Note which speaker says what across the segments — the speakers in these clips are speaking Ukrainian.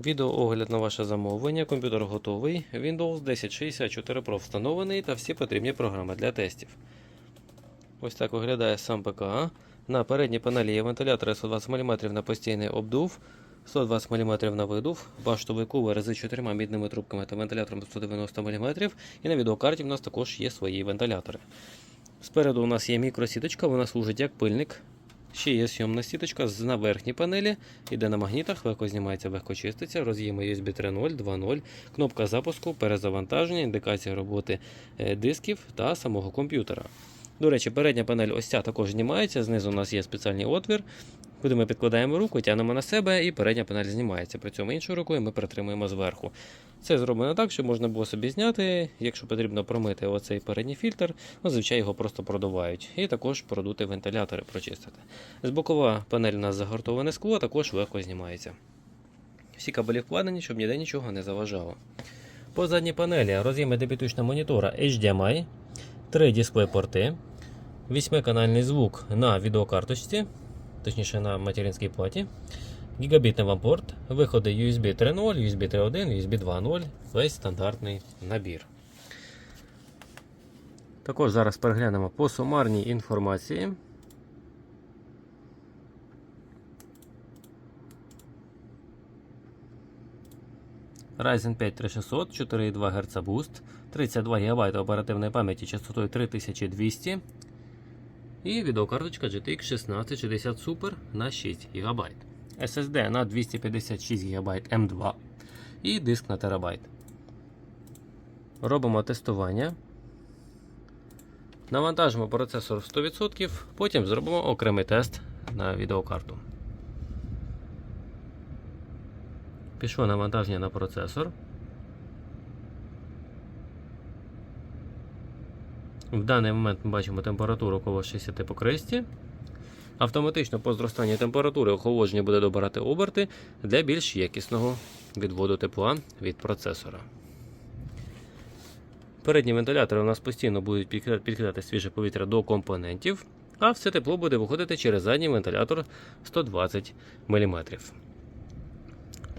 Speaker 1: Відеоогляд на ваше замовлення. Комп'ютер готовий. Windows 1064 Pro встановлений та всі потрібні програми для тестів. Ось так виглядає сам ПК. На передній панелі є вентилятори 120 мм на постійний обдув, 120 мм на видув, баштовий кулер з чотирма мідними трубками та вентилятором 190 мм. І на відеокарті в нас також є свої вентилятори. Спереду у нас є мікросіточка, вона служить як пильник. Ще є сйомна сіточка на верхній панелі, іде на магнітах, легко знімається, легко чиститься, роз'єми USB 3.0, 2.0, кнопка запуску, перезавантаження, індикація роботи е, дисків та самого комп'ютера. До речі, передня панель ось ця також знімається. Знизу у нас є спеціальний отвір, куди ми підкладаємо руку, тягнемо на себе, і передня панель знімається. При цьому іншою рукою ми притримуємо зверху. Це зроблено так, щоб можна було собі зняти, якщо потрібно промити оцей передній фільтр, ну, зазвичай його просто продувають. І також продути вентилятори, прочистити. З бокова панель у нас загортоване скло, також легко знімається. Всі кабелі вкладені, щоб ніде нічого не заважало. По задній панелі роз'єми дебютичного монітора HDMI, три дисплей-порти, 8-канальний звук на відеокарточці, точніше на материнській платі, гігабітний вам порт, виходи USB 3.0, USB 3.1, USB 2.0, весь стандартний набір. Також зараз переглянемо по сумарній інформації. Ryzen 5 3600, 4,2 Гц буст, 32 ГБ оперативної пам'яті частотою 3200 і відеокарточка GTX 1660 Super на 6 ГБ. SSD на 256 ГБ M2 і диск на терабайт. Робимо тестування. Навантажимо процесор 100%, потім зробимо окремий тест на відеокарту. Пішло навантаження на процесор. В даний момент ми бачимо температуру коло 60 по кресті. Автоматично по зростанні температури охолодження буде добирати оберти для більш якісного відводу тепла від процесора. Передні вентилятори у нас постійно будуть підкидати свіже повітря до компонентів, а все тепло буде виходити через задній вентилятор 120 мм.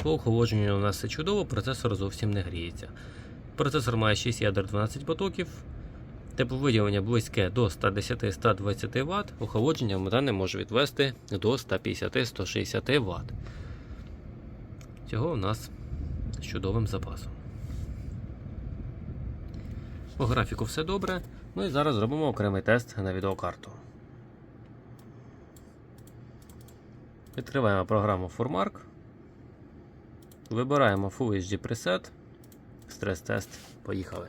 Speaker 1: По охолодженню у нас все чудово, процесор зовсім не гріється. Процесор має 6 ядер 12 потоків, тепловиділення близьке до 110-120 Вт, охолодження дане може відвести до 150-160 Вт. Цього у нас з чудовим запасом. По графіку все добре. Ну і зараз зробимо окремий тест на відеокарту. Відкриваємо програму Formark. Вибираємо Full HD preset. Стрес-тест. Поїхали.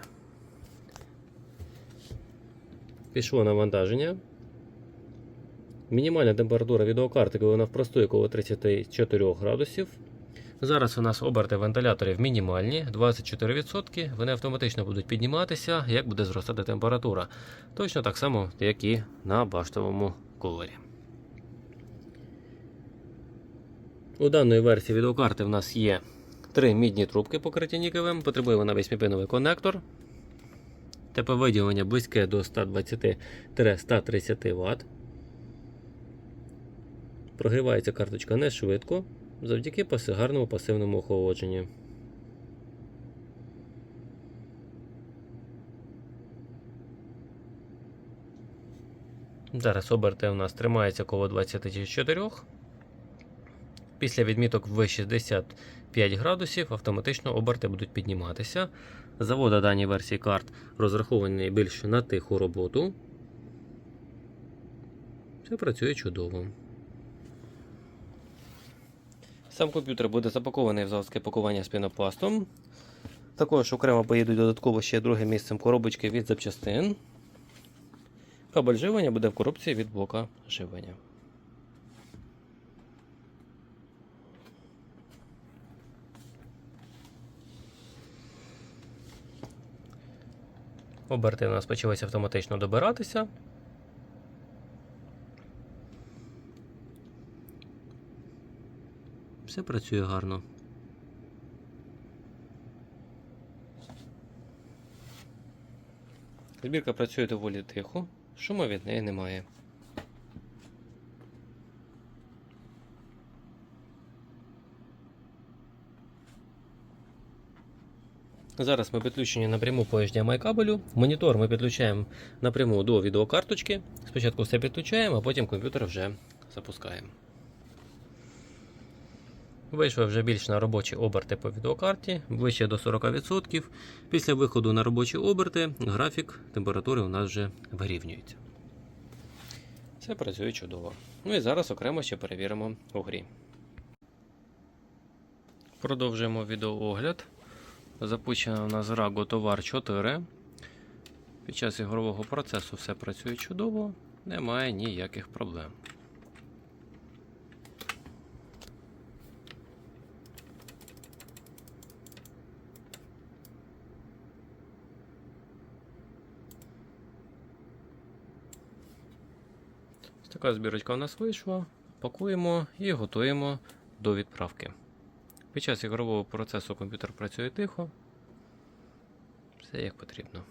Speaker 1: Пішло навантаження. Мінімальна температура відеокарти, коли вона в простої коло 34 градусів. Зараз у нас оберти вентиляторів мінімальні 24%. Вони автоматично будуть підніматися, як буде зростати температура. Точно так само, як і на баштовому кулері. У даної версії відеокарти в нас є три мідні трубки покриті нікелем, потребує вона 8-піновий конектор. Тепловиділення близьке до 120-130 Вт. Прогрівається карточка не швидко, завдяки гарному пасивному охолодженню. Зараз оберти у нас тримається коло 24. Після відміток в 65 градусів автоматично оберти будуть підніматися. Завода даній версії карт розрахований більш на тиху роботу. Все працює чудово. Сам комп'ютер буде запакований в заводське пакування з пінопластом. Також окремо поїдуть додатково ще другим місцем коробочки від запчастин. Кабель живлення буде в коробці від блока живлення. Оберти у нас почалися автоматично добиратися. Все працює гарно. Збірка працює доволі тихо, шуму від неї немає. Зараз ми підключені напряму по HDMI кабелю. Монітор ми підключаємо напряму до відеокарточки. Спочатку все підключаємо, а потім комп'ютер вже запускаємо. Вийшов вже більш на робочі оберти по відеокарті, ближче до 40%. Після виходу на робочі оберти графік температури у нас вже вирівнюється. Це працює чудово. Ну і зараз окремо ще перевіримо у грі. Продовжуємо відеоогляд. Запущена у нас гра Готовар 4. Під час ігрового процесу все працює чудово, немає ніяких проблем. Така збірочка у нас вийшла. Пакуємо і готуємо до відправки. Під час ігрового процесу комп'ютер працює тихо. Все як потрібно.